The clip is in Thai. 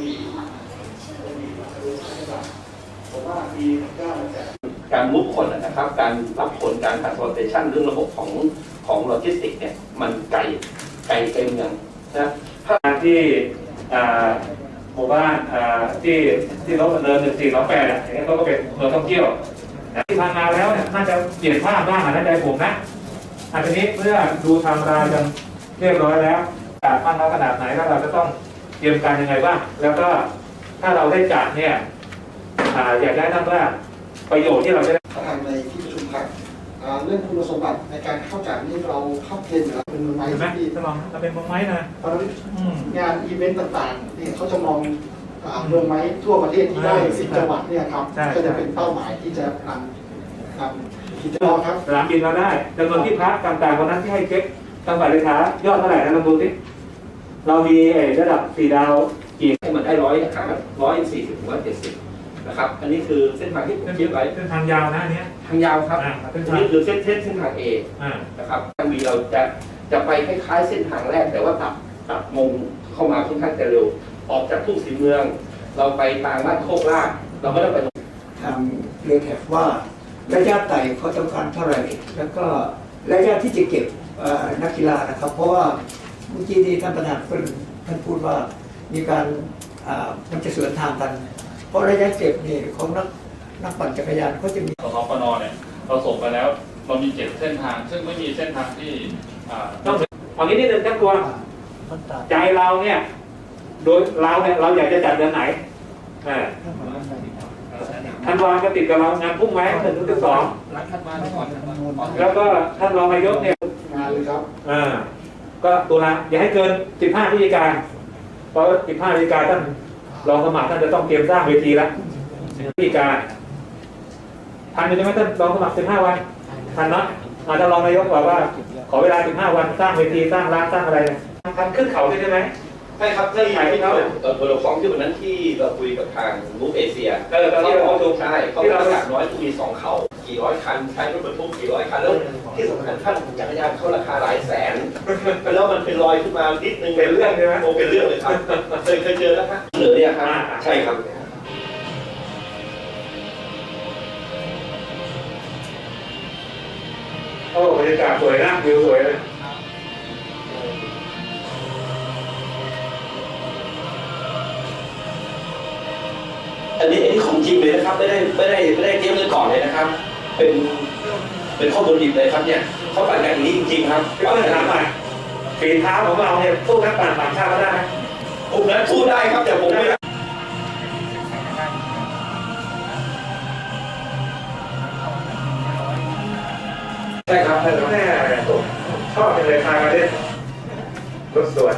มีต้องมีดูใช่ไหมผมว่าปีก้าจะการมุกคนนะครับ การรับคนการ transportation เรื่องระบบของของโลจิสติกเนี่ยมันไกลไกลไกลเมืองนะที่หมู่บ้านที่ที่รถเดินหนึ่งสี่สองแปดอย่างเงี้ยเขาก็เป็นเมืองท่องเที่ยวที่ทางมาแล้วเนี่ยน่าจะเปลี่ยนภาพบ้างอะนะใจผมนะอันนี้เมื่อดูไทำรายกันเรียบร้อยแล้วจัดมาน้อยขนาดไหนแล้วเราจะต้อง เตรียมการยังไงบ้าง แล้วก็ถ้าเราได้จัดเนี่ยอ่าอยากได้ท่านว่าประโยชน์ที่เราจะได้ทางในที่ประชุมพักอ่าเรื่องคุณสมบัติในการเข้าจัดนี่เราเข้าเกณฑ์อยู่แล้วเป็นมือไม้เห็นไหมที่ทดลองเราเป็นวงไม้นะเพราะฉะนั้นอืมงานอีเวนต์ต่างๆเนี่ยเขาจะมองอ่าเมืองไม้ทั่วประเทศที่ได้ใช่สิบจังหวัดเนี่ยครับใช่ก็จะเป็นเป้าหมายที่จะนำนำกิจกรรมครับ สนามบินเราได้จำนวนที่พักต่างๆวันนั้นที่ให้เช็คจังหวัดเลยขายอดเท่าไหร่นะลองดูสิ เรามีเอ่อระดับสี่ดาวกี่ให้มันได้ร้อยห้าร้อยสี่สิบร้อยเจ็ดสิบนะครับ อันนี้คือเส้นทางที่ผมคิดไว้เส้นทางยาวนะอันเนี้ยทางยาวครับอ่าเส้อันนทางนี้คือเส้นเส้นเส้นทางเออ่านะครับทางบีเราจะจะไปคล้ายๆเส้นทางแรกแต่ว่าตัดตัดมงเข้ามาค่อนข้างจะเร็ว ออกจากทุ่งสีเมือง เราไปทางบ้านโคกลาดเราไม่ได้ไปทางเรือแท็กว่าระยะไต่เขาต้องการเท่าไหร่แล้วก็ระยะที่จะเก็บเอ่อนักกีฬานะครับ เพราะว่า เมื่อกี้ที่ท่านประธานเพิ่นท่านพูดว่ามีการอ่ามันจะสวนทางกัน เพราะระยะเก็บนี่ของนักนักปั่นจักรยานเขาจะมีสทปนเนี่ยเราส่งไปแล้ว เรามีเจ็ดเส้นทาง ซึ่งไม่มีเส้นทางที่อ่าต้องเอางี้นิดนึงท่านกลัวใจเราเนี่ย โดยเราเนี่ยเราอยากจะจัดเดือนไหนอ่าท่านรองก็ติดกับเรางานพุ่งไหมหนึ่งถึงสิบสองแล้วก็ท่านรองนายกเนี่ยงานเลยครับอ่า ก็ตุลาอย่าให้เกิน 15พฤศจิกาเพราะ15พฤศจิกาท่านรองสมัครท่านจะต้องเตรียมสร้างเวทีแล้วพฤศจิกาทันอยู่ใช่ไหมท่านรองสมัคร15วันทันเนาะอาท่านรองนายกบอกว่า ขอเวลา 15 วันสร้างเวทีสร้างร้านสร้างอะไรเนี่ยทำขึ้นเขาด้วยใช่ไหมใช่ครับที่ที่เราเอ่อเราฟ้องที่วันนั้นที่เราคุยกับทางรูปเอเชียเออตอนที่เราประชุมใช่เขาประกาศน้อยมีสองเขา กี่ร้อยคันใช้รถบรรทุกกี่ร้อยคันแล้วที่สำคัญท่านจักรยานเขาราคาหลายแสนแล้วมันเป็นรอยขึ้นมานิดนึงเป็นเรื่องใช่ไหมโอ้เป็นเรื่องเลยครับเคยเคยเจอแล้วครับเหลือเนี่ยครับใช่ครับโอ้บรรยากาศสวยนะวิวสวยเลยอันนี้อันนี้ของจริงเลยนะครับ ไม่ได้ไม่ได้ไม่ได้เตรียมเงินก่อนเลยนะครับ เป็นเป็นข้อมูลดิบเลยครับเนี่ยเขาปั่นกันอย่างนี้จริงๆครับพี่เปิ้ลถามหน่อยฝีเท้าของเราเนี่ยสู้นักปั่นต่างชาติเขาได้ไหมผมนั้นพูดได้ครับแต่ผมไม่ได้ใช่ครับแม่ชอบเป็นเลยพามาเล่นรถสวน